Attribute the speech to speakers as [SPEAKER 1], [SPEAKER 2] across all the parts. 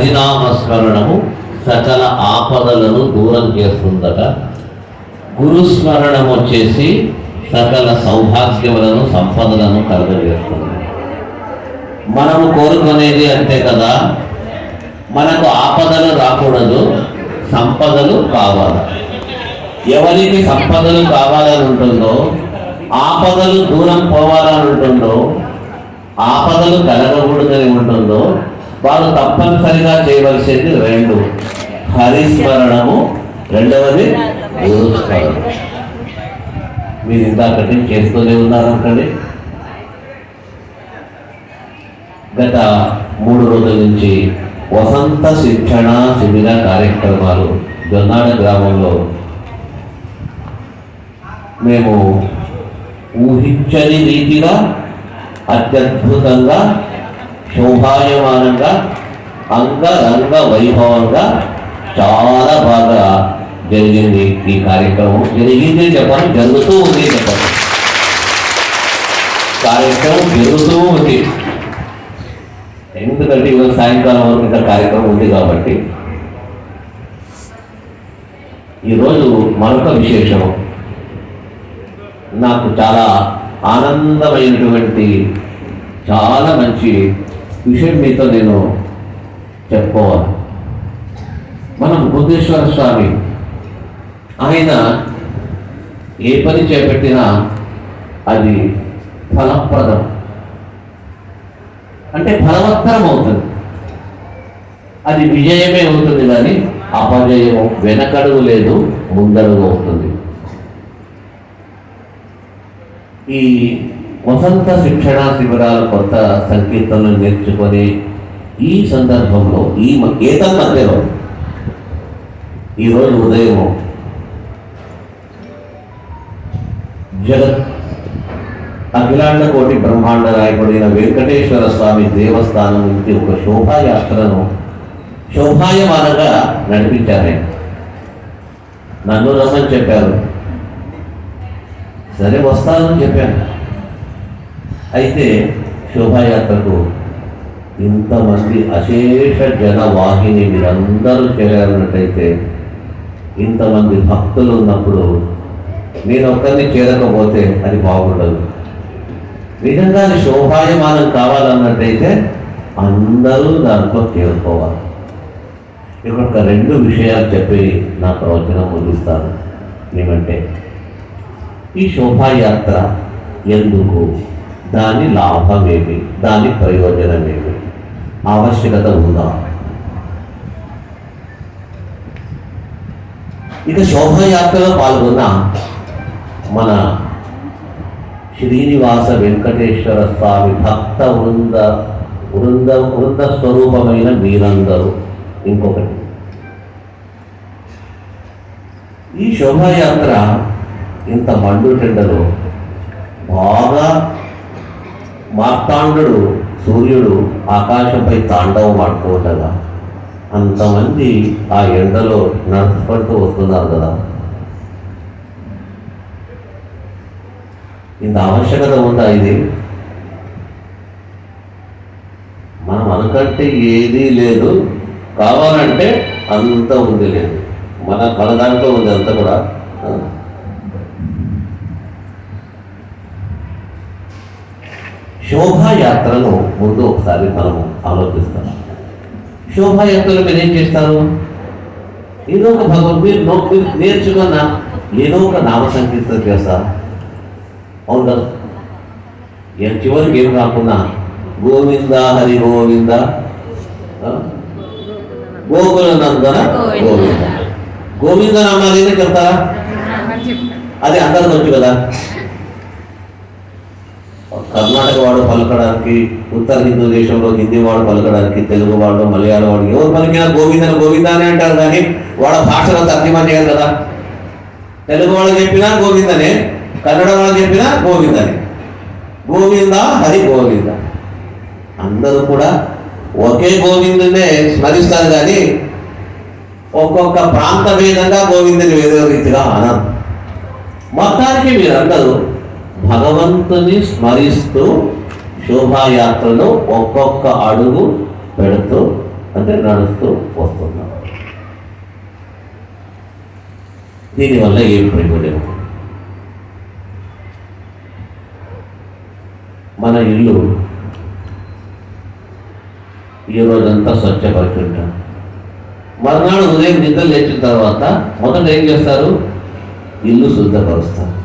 [SPEAKER 1] హరినామస్మరణము సకల ఆపదలను దూరం చేస్తుందట. గురుస్మరణం వచ్చేసి సకల సౌభాగ్యములను సంపదలను కలుగజేస్తుంది. మనము కోరుకునేది అంతే కదా. మనకు ఆపదలు రాకూడదు సంపదలు కావాలి. ఎవరికి సంపదలు కావాలని ఉంటుందో ఆపదలు దూరం పోవాలని ఉంటుందో ఆపదలు కలగకూడదని ఉంటుందో వారు తప్పనిసరిగా చేయవలసింది రెండు. హరిస్మరణము. రెండవది గురుస్మరణం. మీరు ఇందాకటి చేస్తూనే ఉన్నారంటండి గత మూడు రోజుల నుంచి వసంత శిక్షణ శిబిర కార్యక్రమాలు జొన్నాడ గ్రామంలో మేము ఊహించని రీతిగా అత్యద్భుతంగా శోభాయమానంగా అంగరంగ వైభవంగా చాలా బాగా జరిగింది ఈ కార్యక్రమం. జరిగింది చెప్పాలి జరుగుతూ ఉంది చెప్పాలి. కార్యక్రమం జరుగుతూ ఉంది. ఎందుకంటే ఈరోజు సాయంకాలం వరకు ఇంకా కార్యక్రమం ఉంది కాబట్టి. ఈరోజు మరొక విశేషం. నాకు చాలా ఆనందమైనటువంటి చాలా మంచి విషయం మీతో నేను చెప్పుకోవాలి. మనం బుద్ధేశ్వర స్వామి ఆయన ఏ పని చేపట్టినా అది ఫలప్రదం. అంటే ఫలవత్తరం అవుతుంది. అది విజయమే అవుతుంది కానీ అపజయం వెనకడుగు లేదు ముందడుగు అవుతుంది. ఈ వసంత శిక్షణ శిబిరాల కొత్త సంకీర్తనలు నేర్చుకొని ఈ సందర్భంలో ఈ మ- మధ్యలో ఈరోజు ఉదయం జగత్ అఖిలాండ కోటి బ్రహ్మాండ నాయకుడైన వెంకటేశ్వర స్వామి దేవస్థానం నుంచి ఒక శోభాయాత్రను శోభాయమానంగా నడిపించారు. నన్ను రమ్మని చెప్పారు. సరే వస్తానని చెప్పాను. అయితే శోభాయాత్రకు ఇంతమంది అశేష జన వాహిని మీరందరూ చేరాలన్నట్టయితే ఇంతమంది భక్తులు ఉన్నప్పుడు నేను ఒక్కరిని చేరకపోతే అది బాగుండదు. నిజంగా అది శోభాయమానం కావాలన్నట్టయితే అందరూ దాంట్లో చేరుకోవాలి. ఇక్కడ ఒక రెండు విషయాలు చెప్పి నా ప్రవచనం ముగిస్తాను. ఏమంటే ఈ శోభాయాత్ర ఎందుకు? దాని లాభం ఏమి దాని ప్రయోజనం ఏమి ఆవశ్యకత ఉందా? ఇక శోభయాత్రలో పాల్గొన్న మన శ్రీనివాస వెంకటేశ్వర స్వామి భక్త వృంద వృంద వృంద స్వరూపమైన మీరందరూ ఇంకొకటి. ఈ శోభాయాత్ర ఇంత మండుటెండలో బాగా మార్తాండు సూర్యుడు ఆకాశంపై తాండవం ఆడుతూ ఉండగా అంతమంది ఆ ఎండలో నడుచుకుంటూ వస్తున్నారు కదా. ఇంత ఆవశ్యకత ఉందా ఇది? మనం అనుకంటే ఏదీ లేదు. కావాలంటే అంత ఉంది లేదు. మన మన దాంట్లో ఉంది అంత కూడా. ఆ. శోభాయాత్రను ముందు ఒకసారి మనము ఆలోచిస్తాం శోభాయాత్రలు మీరు ఏం చేస్తారు? ఏదో ఒక భగవద్ మీరు నేర్చుకున్న ఏదో ఒక నామ సంకీర్తన చేస్తారు అవును కదా? చివరికి ఏం కాకుండా గోవింద హరి గోవింద ఆ? గోకుల నందన గోవింద. గోవింద నామాలు ఏదో చెప్తారా? అది అందరికి వచ్చు కదా? కర్ణాటక వాడు పలకడానికి ఉత్తర హిందూ దేశంలో హిందీ వాడు పలకడానికి తెలుగు వాడు మలయాళం వాడు ఎవరు పలికినా గోవిందని గోవింద అంటారు కానీ వాళ్ళ భాషలో తర్జమా చేయరు కదా. తెలుగు వాళ్ళు చెప్పినా గోవిందనే కన్నడ వాళ్ళు చెప్పినా గోవిందనే. గోవింద హరి గోవింద. అందరూ కూడా ఒకే గోవిందునే స్మరిస్తారు కానీ ఒక్కొక్క ప్రాంత భేదంగా గోవిందుని వేరే రీతిగా అన్నారు మొత్తానికి మీరందరూ భగవంతుని స్మరిస్తూ శోభాయాత్రలో ఒక్కొక్క అడుగు పెడుతూ అంటే నడుస్తూ వస్తున్నాం. దీనివల్ల ఏం ప్రయోజనం? మన ఇల్లు ఈ రోజంతా స్వచ్ఛపరుచుంటాం. మర్నాడు ఉదయం నిద్ర లేచిన తర్వాత మొదట ఏం చేస్తారు? ఇల్లు శుద్ధపరుస్తారు.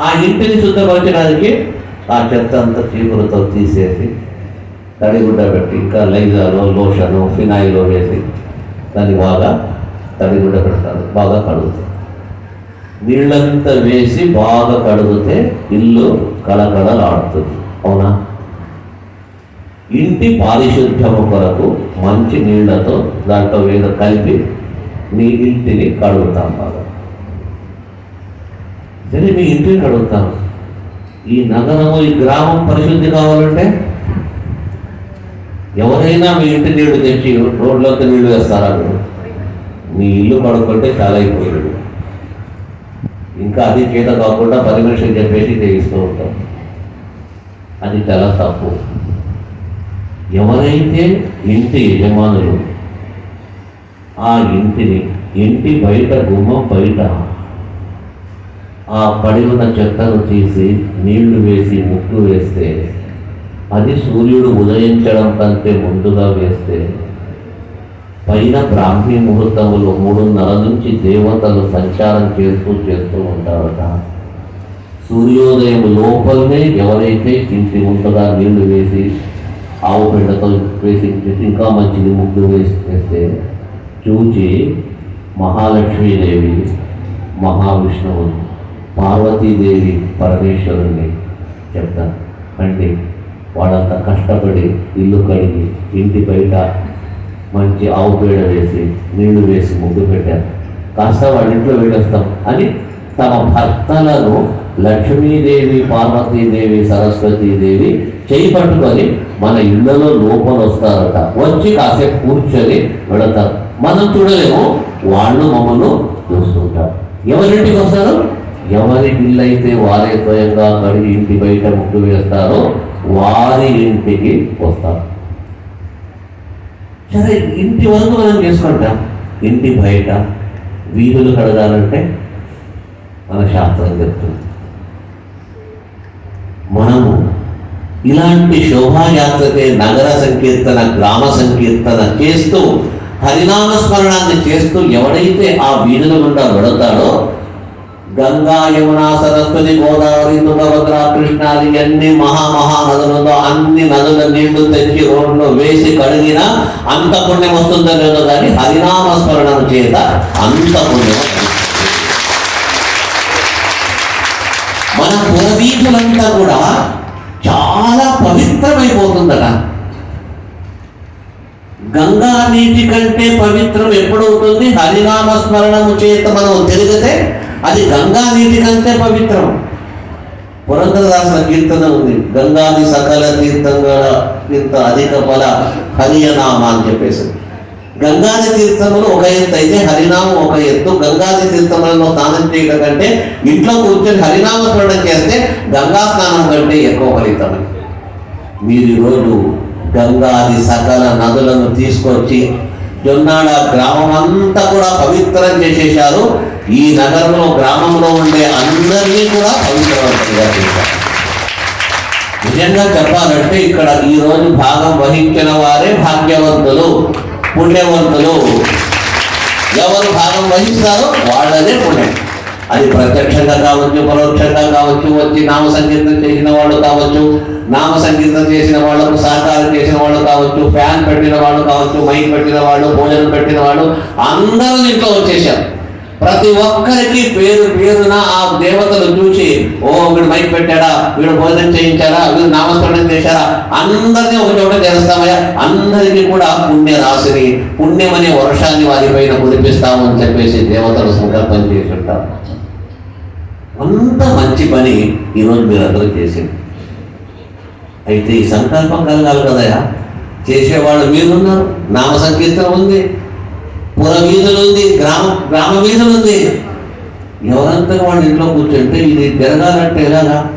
[SPEAKER 1] ఆ ఇంటిని శుద్ధపరచడానికి ఆ చెత్త అంతా చీపులతో తీసేసి తడిగుడ్డ పెట్టి ఇంకా లైజాలో లోషను ఫినాయిలో వేసి దాన్ని బాగా తడిగుడ్డ పెడతారు. బాగా కడుగుతారు. నీళ్ళంతా వేసి బాగా కడిగితే ఇల్లు కళకళలాడుతుంది. అవునా? ఇంటి పారిశుద్ధ్యము కొరకు మంచి నీళ్ళతో దాంట్లో మీద కలిపి నీ ఇంటిని కడుగుతాం బాగా. సరే మీ ఇంటిని అడుగుతాను. ఈ నగరము ఈ గ్రామం పరిశుద్ధి కావాలంటే ఎవరైనా మీ ఇంటి నీళ్ళు తెచ్చి రోడ్లోకి నీళ్ళు వేస్తారా మీరు? మీ ఇల్లు పడుకుంటే చాలా అయిపోయాడు ఇంకా అది చేత కాకుండా పది మనిషికి చెప్పేసి చేయిస్తూ ఉంటాం. అది చాలా తప్పు. ఎవరైతే ఇంటి యజమానులు ఆ ఇంటిని ఇంటి బయట గుమ్మం బయట ఆ పడి ఉన్న చెత్తను తీసి నీళ్ళు వేసి ముగ్గు వేస్తే అది సూర్యుడు ఉదయించడం కంటే ముందుగా వేస్తే పైన బ్రాహ్మీ ముహూర్తములు మూడున్నర నుంచి దేవతలు సంచారం చేస్తూ చేస్తూ ఉంటారట. సూర్యోదయం లోపలనే ఎవరైతే ఇంటి ముందుగా నీళ్ళు వేసి ఆవు పెండతో వేసి ఇంకా మంచిది ముగ్గు వేసి వేస్తే చూచి మహాలక్ష్మీదేవి మహావిష్ణువు పార్వతీదేవి పరమేశ్వరుని చెప్తాను అండి వాళ్ళంతా కష్టపడి ఇల్లు కడిగి ఇంటి బయట మంచి ఆవు పేడ వేసి నీళ్ళు వేసి ముగ్గు పెట్టారు. కాస్త వాళ్ళ ఇంట్లో అని తమ భర్తలను లక్ష్మీదేవి పార్వతీదేవి సరస్వతీదేవి చేయి పట్టుకొని మన ఇళ్ళలో లోపల వస్తారట. వచ్చి కాసేపు కూర్చొని వెళతారు. మనం చూడలేము వాళ్ళు మమ్మల్ని చూస్తుంటారు. ఎవరింటికి వస్తారు? ఎవరి ఇల్లైతే వారే స్వయంగా కడిగి ఇంటి బయట ముగ్గు వేస్తారో వారి ఇంటికి వస్తారు. సరే ఇంటి వరకు మనం చేసుకుంటాం. ఇంటి బయట వీధులు కడగాలంటే మన శాస్త్రం చెప్తుంది. మనము ఇలాంటి శోభాయాత్రకే నగర సంకీర్తన గ్రామ సంకీర్తన చేస్తూ హరినామస్మరణాన్ని చేస్తూ ఎవడైతే ఆ వీధుల గుండా వెడతాడో గంగా యమున సరస్వతి గోదావరి తుంగభద్ర కృష్ణాది అన్ని మహామహా నదులతో అన్ని నదుల నీళ్ళు తెచ్చి రోడ్లో వేసి కడిగిన అంత పుణ్యం వస్తుందో లేదో కానీ హరినామ స్మరణం చేత అంత పుణ్యం మన పురవీధులంతా కూడా చాలా పవిత్రమైపోతుందట. గంగా నీటి కంటే పవిత్రం ఎప్పుడవుతుంది హరినామ స్మరణము చేత మనం తిరిగితే అది గంగా నీటి కంటే పవిత్రం. పురంధరదాస కీర్తన ఉంది. గంగాది సకల తీర్థంగా ఇంత అధిక ఫల హరియనామ అని చెప్పేసి. గంగాది తీర్థములు ఒక ఎత్తు అయితే హరినామం ఒక ఎత్తు. గంగాది తీర్థములలో స్నానం చేయడం కంటే ఇంట్లో కూర్చొని హరినామ స్మరణం చేస్తే గంగా స్నానం కంటే ఎక్కువ ఫలితం. మీరు ఈరోజు గంగాది సకల నదులను తీసుకొచ్చి జొన్నాడ గ్రామం అంతా కూడా పవిత్రం చేసేశారు. ఈ నగరంలో గ్రామంలో ఉండే అందరినీ కూడా పవిత్రవంతంగా చేశారు. నిజంగా చెప్పాలంటే ఇక్కడ ఈ రోజు భాగం వహించిన వారే భాగ్యవంతులు పుణ్యవంతులు. ఎవరు భాగం వహిస్తారో వాళ్ళనే పుణ్యం. అది ప్రత్యక్షంగా కావచ్చు పరోక్షంగా కావచ్చు వచ్చి నామ సంకీర్తన చేసిన వాళ్ళు కావచ్చు నామ సంకీర్తన చేసిన వాళ్ళకు సహకారం చేసిన వాళ్ళు కావచ్చు ఫ్యాన్ పెట్టిన వాళ్ళు కావచ్చు మైక్ పెట్టిన వాళ్ళు భోజనం పెట్టిన వాళ్ళు అందరూ ఇంట్లో వచ్చేసారు. ప్రతి ఒక్కరికి పేరు పేరున ఆ దేవతలు చూసి ఓ వీడు మైక్ పెట్టాడా? వీడు భోజనం చేయించారా వీడు నామస్మరణం చేశారా అందరినీ ఒక చోట చేస్తామయ్యా అందరికీ కూడా పుణ్య రాశిని పుణ్యం అనే వర్షాన్ని వారిపైన కురిపిస్తాము అని చెప్పేసి దేవతలు సంకల్పం చేసి అంత మంచి పని ఈరోజు మీరందరూ చేసింది అయితే ఈ సంకల్పం కలగాలి కదయా చేసేవాళ్ళు మీరున్నారు. నామ సంకీర్తనం ఉంది. పుర వీధులు ఉంది గ్రామ గ్రామ వీధులు ఉంది ఎవరంతా వాళ్ళ ఇంట్లో కూర్చుంటే ఇది జరగాలంటే ఎలాగా?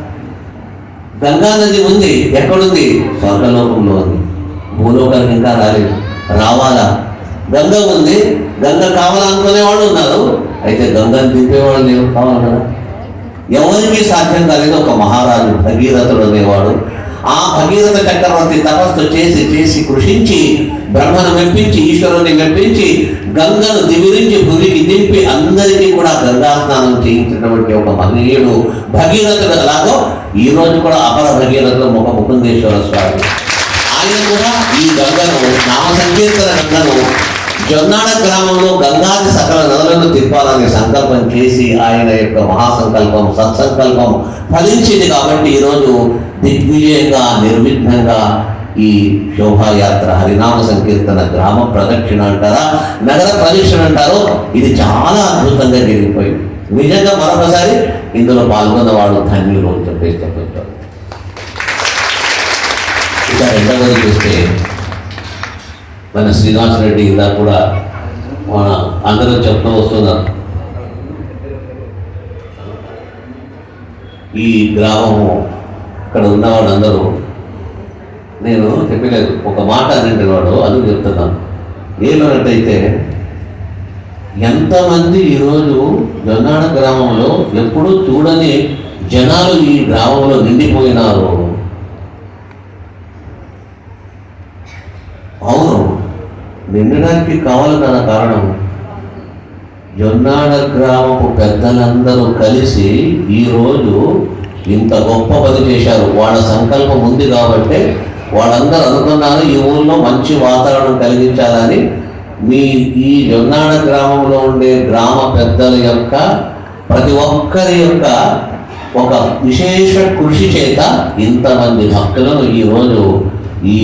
[SPEAKER 1] గంగా నది ఉంది ఎక్కడుంది? స్వర్గలోకంలో ఉంది. భూలోకానికి ఇంకా రాలేదు. రావాలా? గంగ ఉంది గంగ కావాలనుకునే వాళ్ళు ఉన్నారు. అయితే గంగను దింపేవాళ్ళు లేవు కావాలి కదా? ఎవరికి సాధ్యం కాలేదు? ఒక మహారాజు భగీరథుడు అనేవాడు. ఆ భగీరథ చక్రవర్తి తపస్సు చేసి చేసి కృషించి బ్రహ్మను మెప్పించి ఈశ్వరుని మెప్పించి గంగను దివిరించి భూమికి దింపి అందరికీ కూడా గంగా స్నానం చేయించినటువంటి ఒక మహనీయుడు భగీరథుడు. అలాగో ఈ రోజు కూడా అపర భగీరథుడు ఒక ముకుందేశ్వర స్వామి. ఆయన కూడా ఈ గంగను నామ సంకీర్తన గంగను జొన్నాడ గ్రామంలో గంగాది సకల నదులను తిప్పాలని సంకల్పం చేసి ఆయన యొక్క మహాసంకల్పం సత్సంకల్పం ఫలించింది కాబట్టి ఈరోజు దిగ్విజయంగా నిర్విఘ్నంగా ఈ శోభాయాత్ర హరినామ సంకీర్తన గ్రామ ప్రదక్షిణ అంటారా నగర ప్రదక్షిణ అంటారో ఇది చాలా అద్భుతంగా జరిగిపోయింది. నిజంగా మరొకసారి ఇందులో పాల్గొన్న వాళ్ళు ధన్యులు అని చెప్పేసి చెప్పారు ఇక రెండవది చూస్తే మన శ్రీనివాస రెడ్డి ఇలా కూడా మన అందరూ చెప్తూ వస్తున్నారు. ఈ గ్రామము అక్కడ ఉన్న వాళ్ళందరూ నేను చెప్పలేదు ఒక మాట అనండి వాడు అది చెప్తున్నాను ఏమన్నట్టయితే ఎంతమంది ఈరోజు జొన్నాడ గ్రామంలో ఎప్పుడూ చూడని జనాలు ఈ గ్రామంలో నిండిపోయినారు? అవును నిండడానికి కావాలి కదా కారణం జొన్నాడ గ్రామపు పెద్దలందరూ కలిసి ఈరోజు ఇంత గొప్ప పని చేశారు. వాళ్ళ సంకల్పం ఉంది కాబట్టి వాళ్ళందరూ అనుకున్నారు ఈ ఊళ్ళో మంచి వాతావరణం కలిగించాలని. మీ ఈ జొన్నాడ గ్రామంలో ఉండే గ్రామ పెద్దల యొక్క ప్రతి ఒక్కరి యొక్క ఒక విశేష కృషి చేత ఇంతమంది భక్తులను ఈరోజు ఈ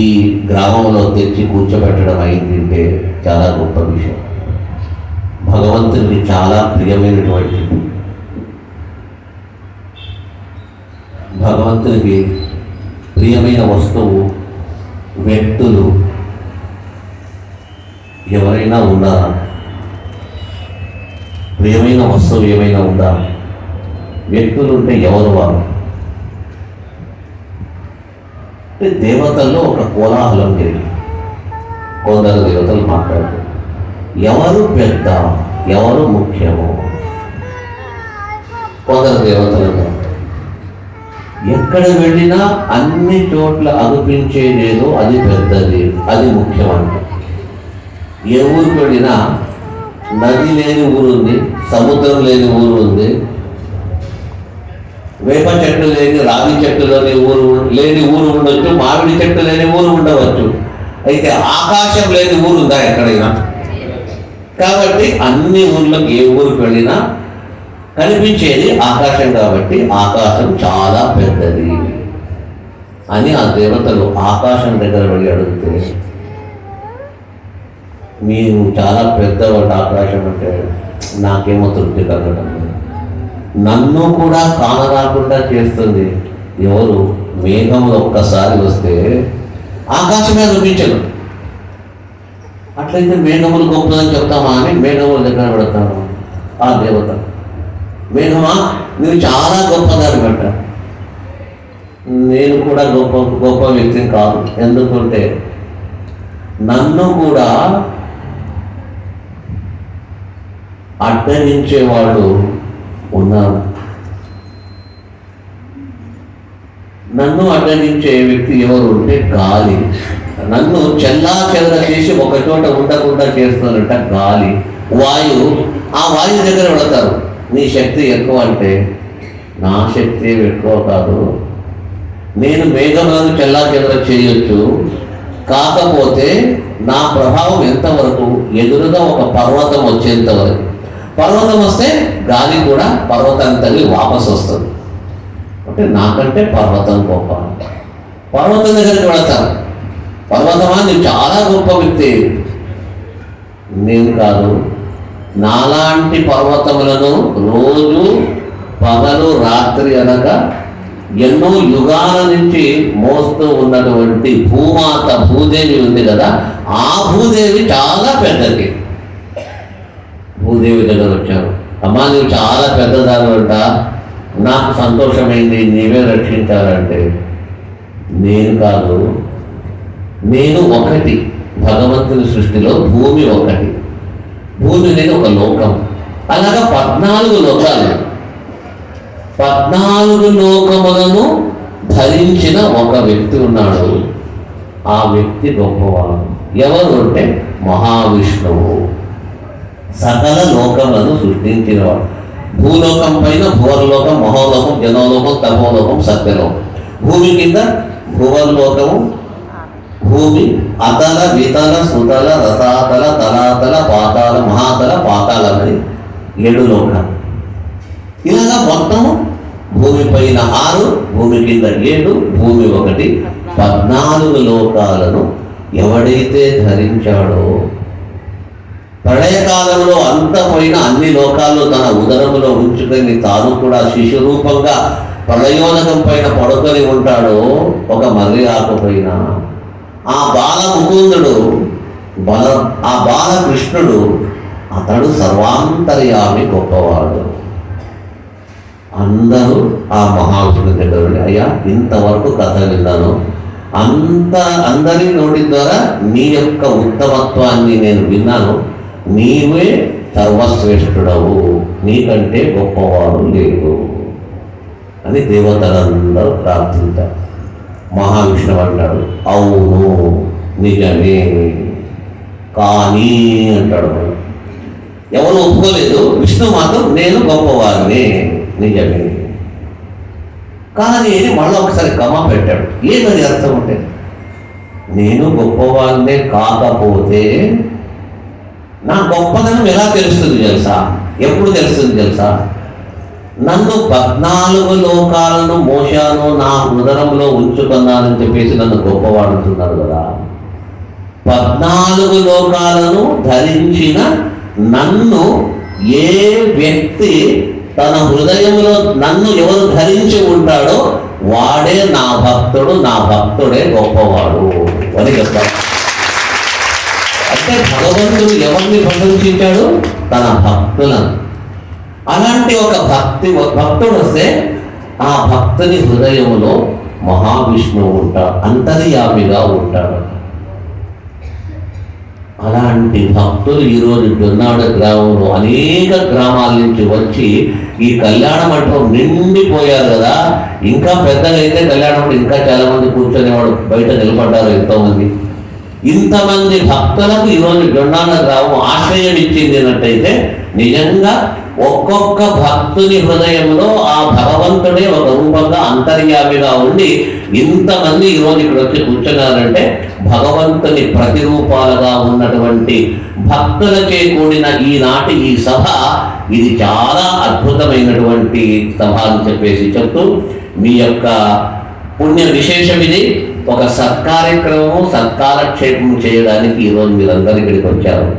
[SPEAKER 1] గ్రామంలో తెచ్చి కూర్చోబెట్టడం అయిందంటే చాలా గొప్ప విషయం. భగవంతునికి చాలా ప్రియమైనటువంటిది భగవంతునికి ప్రియమైన వస్తువు వ్యక్తులు ఎవరైనా ఉన్నారా? ప్రియమైన వస్తువు ఏమైనా ఉందా? వ్యక్తులు ఉంటే ఎవరు వారు? అంటే దేవతల్లో ఒక కోలాహలం జరిగింది కొందరు దేవతలు మాట్లాడుతారు ఎవరు పెద్ద ఎవరు ముఖ్యము కొందరు దేవతలు ఉన్నారు. ఎక్కడ వెళ్ళినా అన్ని చోట్ల అనిపించేదేదో అది పెద్దది అది ముఖ్యమంటే ఏ ఊరికి వెళ్ళినా నది లేని ఊరు ఉంది సముద్రం లేని ఊరు ఉంది వేప చెట్టు లేని రావి చెట్టు లేని ఊరు లేని ఊరు ఉండొచ్చు మామిడి చెట్టు లేని ఊరు ఉండవచ్చు. అయితే ఆకాశం లేని ఊరు ఉందా ఎక్కడైనా? కాబట్టి అన్ని ఊర్లకు ఏ ఊరికి వెళ్ళినా కనిపించేది ఆకాశం కాబట్టి ఆకాశం చాలా పెద్దది అని ఆ దేవతలు ఆకాశం దగ్గర వెళ్ళి అడిగితే మీరు చాలా పెద్దవాడు ఆకాశం అంటే నాకేమో తృప్తి కలగడం నన్ను కూడా కానరాకుండా చేస్తుంది. ఎవరు మేఘములు ఒక్కసారి వస్తే ఆకాశమే చూపించదు అట్లయితే మేఘములు గొప్పదని చెప్తామా అని మేఘముల దగ్గర పెడతాను ఆ దేవత మేఘమా నువ్వు చాలా గొప్పదాన్ని పెట్ట నేను కూడా గొప్ప గొప్ప వ్యక్తిని కాదు. ఎందుకంటే నన్ను కూడా అడ్డగించే వాళ్ళు ఉన్నారు. నన్ను అడ్డగించే వ్యక్తి ఎవరు ఉంటే గాలి. నన్ను చెల్లా చెదర చేసి ఒక చోట ఉండకుండా చేస్తున్నట్ట గాలి. వాయువు ఆ వాయువు దగ్గర వెళతారు నీ శక్తి ఎక్కువ అంటే నా శక్తి ఎక్కువ కాదు. నేను మేఘములను చెల్లా చెదర చేయొచ్చు. కాకపోతే నా ప్రభావం ఎంతవరకు? ఎదురుగా ఒక పర్వతం వచ్చేంత వరకు. పర్వతం వస్తే గాలి కూడా పర్వతాన్ని తగిలి వాపసు వస్తుంది. అంటే నాకంటే పర్వతం గొప్ప. పర్వతం దగ్గరికి వెళతాను. పర్వతమా? నువ్వు చాలా గొప్ప వ్యక్తి. నేను కాదు. నాలాంటి పర్వతములను రోజు పగలు రాత్రి అనగా ఎన్నో యుగాల నుంచి మోస్తూ ఉన్నటువంటి భూమాత భూదేవి ఉంది కదా ఆ భూదేవి చాలా పెద్దది. భూదేవి దగ్గర వచ్చారు. అమ్మా నువ్వు చాలా పెద్దదానివంట నాకు సంతోషమైంది నీవే రక్షించాలంటే. నేను కాదు నేను ఒకటి. భగవంతుని సృష్టిలో భూమి ఒకటి. భూమి అనేది ఒక లోకం. అలాగా పద్నాలుగు లోకాలు. పద్నాలుగు లోకములను ధరించిన ఒక వ్యక్తి ఉన్నాడు. ఆ వ్యక్తి గొప్పవాడు. ఎవరు అంటే మహావిష్ణువు. సకల లోకములను సృష్టించినవాడు. భూలోకం పైన భువర్లోకం మహోలోకం జనోలోకం తమోలోకం సత్యలోకం. భూమి కింద భువర్లోకము భూమి అతల వితల సుతల రసాతల తలాతల పాతాల మహాతల పాతాళం అని ఏడు లోకాలు. ఇలాగా మొత్తం భూమి పైన ఆరు భూమి కింద ఏడు భూమి ఒకటి పద్నాలుగు లోకాలను ఎవడైతే ధరించాడో ప్రళయకాలంలో అంతమైన అన్ని లోకాల్లో తన ఉదరములో ఉంచుకొని తాను కూడా శిశురూపంగా ప్రళయోదకం పైన పడుకొని ఉంటాడో ఒక మర్రి ఆకుపైన ఆ బాల ముకుందుడు బల ఆ బాలకృష్ణుడు అతడు సర్వాంతర్యామి గొప్పవాడు. అందరూ ఆ మహావిష్ణు దగ్గర అయ్యా ఇంతవరకు కథ విన్నాను. అంత అందరి నోటి ద్వారా నీ యొక్క ఉత్తమత్వాన్ని నేను విన్నాను. నీవే సర్వశ్రేష్ఠుడవు. నీకంటే గొప్పవాడు లేదు అని దేవతలందరూ ప్రార్థించారు. మహావిష్ణువు అంటాడు. అవును నిజమే. కానీ అంటాడు ఎవరు ఒప్పుకోలేదు విష్ణు మాత్రం నేను గొప్పవారిని నిజమే. కానీ అని మళ్ళీ ఒకసారి కమా పెట్టాడు. ఏమని అర్థం ఉంటే నేను గొప్పవాడినే కాకపోతే నా గొప్పదనం ఎలా తెలుస్తుంది తెలుసా? ఎప్పుడు తెలుస్తుంది తెలుసా? నన్ను పద్నాలుగు లోకాలను మోశాను నా ఉదరంలో ఉంచుకున్నానని చెప్పేసి నన్ను గొప్పవాడుతున్నారు కదా. పద్నాలుగు లోకాలను ధరించిన నన్ను ఏ వ్యక్తి తన హృదయంలో నన్ను ఎవరు ధరించి ఉంటాడో వాడే నా భక్తుడు నా భక్తుడే గొప్పవాడు అని చెప్తాడు. అంటే భగవంతుడు ఎవరిని ప్రశంసించాడు? తన భక్తులను. అలాంటి ఒక భక్తి భక్తుడు వస్తే ఆ భక్తుని హృదయంలో మహావిష్ణువు ఉంటాడు అంతర్యామిగా ఉంటాడు. అలాంటి భక్తులు ఈరోజు జొన్నాడ గ్రామంలో అనేక గ్రామాల నుంచి వచ్చి ఈ కళ్యాణ మండపం నిండిపోయారు కదా. ఇంకా పెద్దగా అయితే కళ్యాణ మండపం ఇంకా చాలా మంది కూర్చొనేవాడు బయట నిలబడ్డారు ఎంతోమంది. ఇంతమంది భక్తులకు ఈరోజు జొన్నాడ గ్రామం ఆశ్రయం ఇచ్చింది అన్నట్టయితే నిజంగా ఒక్కొక్క భక్తుని హృదయంలో ఆ భగవంతుడే ఒక రూపంగా అంతర్యామిగా ఉండి ఇంతమంది ఈరోజు ఇక్కడ వచ్చి కూర్చున్నారంటే భగవంతుని ప్రతిరూపాలుగా ఉన్నటువంటి భక్తులచే కూడిన ఈనాటి ఈ సభ ఇది చాలా అద్భుతమైనటువంటి సభ అని చెప్పేసి చెప్తూ మీ యొక్క పుణ్య విశేషం ఇది. ఒక సత్కార్యక్రమము సత్కాలక్షేపం చేయడానికి ఈరోజు మీరందరూ ఇక్కడికి వచ్చారు.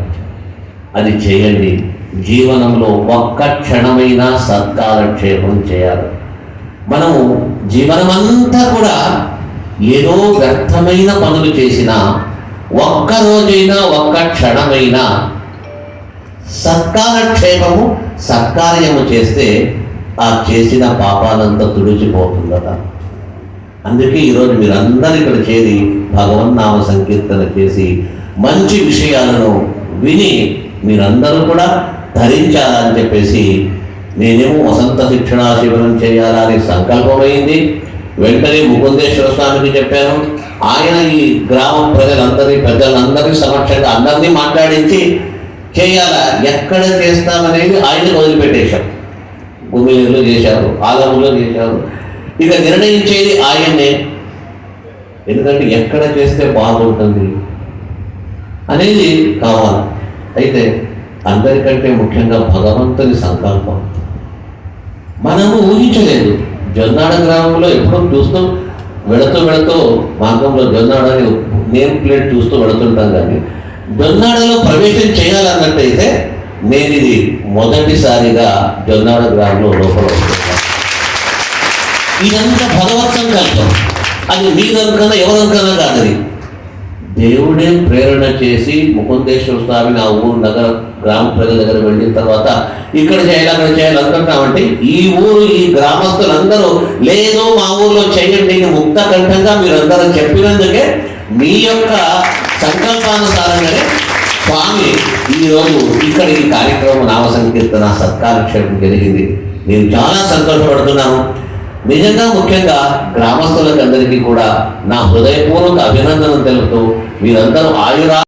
[SPEAKER 1] అది చేయండి. జీవనంలో ఒక్క క్షణమైన సత్కాలక్షేపం చేయాలి. మనము జీవనమంతా కూడా ఏదో వ్యర్థమైన పనులు చేసినా ఒక్క రోజైనా ఒక్క క్షణమైనా సత్కాలక్షేపము సత్కార్యము చేస్తే ఆ చేసిన పాపాలంతా తుడిచిపోతుందట. అందుకే ఈరోజు మీరందరూ ఇక్కడ చేరి భగవన్నామ సంకీర్తన చేసి మంచి విషయాలను విని మీరందరూ కూడా ధరించాలని చెప్పేసి నేనేమో వసంత శిక్షణా శిబిరం చేయాలని సంకల్పమైంది. వెంటనే ముకుందేశ్వర స్వామికి చెప్పాను. ఆయన ఈ గ్రామ ప్రజలందరి పెద్దలందరి సమక్షంగా అందరినీ మాట్లాడించి చేయాలా ఎక్కడ చేస్తామనేది ఆయన వదిలిపెట్టేశాం గుమ్మిలో చేశారు ఆలంలో చేశారు. ఇక నిర్ణయించేది ఆయన్నే. ఎందుకంటే ఎక్కడ చేస్తే బాగుంటుంది అనేది కావాలి. అయితే అందరికంటే ముఖ్యంగా భగవంతుని సంకల్పం. మనము ఊహించలేదు. జొన్నాడ గ్రామంలో ఎప్పుడో చూస్తూ వెళుతూ వెళుతూ మార్గంలో జొన్నాడ అని నేమ్ ప్లేట్ చూస్తూ వెళుతుంటాం కానీ జొన్నాడలో ప్రవేశం చేయాలన్నట్టయితే నేను ఇది మొదటిసారిగా జొన్నాడ గ్రామంలో లోపల ఇదంతా భగవత్ సంకల్పం. అది మీదనుకన్నా ఎవరనుకన్నా కాదు దేవుడే ప్రేరణ చేసి ముకుందేశ్వర స్వామిని ఆ ఊరు నగరం గ్రామ ప్రజల దగ్గర వెళ్ళిన తర్వాత ఇక్కడ చేయాలి అక్కడ చేయాలి అనుకుంటున్నామంటే ఈ ఊరు ఈ గ్రామస్తులందరూ లేదు మా ఊర్లో చేయండి ముక్త కంఠంగా మీరందరూ చెప్పినందుకే మీ యొక్క సంకల్పానుసారంగానే స్వామి ఈరోజు ఇక్కడ ఈ కార్యక్రమం నామ సంకీర్తన సత్కారక్షేపం జరిగింది. నేను చాలా సంతోషపడుతున్నాను. నిజంగా ముఖ్యంగా గ్రామస్తులకు అందరికీ కూడా నా హృదయపూర్వక అభినందనలు తెలుపుతూ మీరందరూ ఆయురా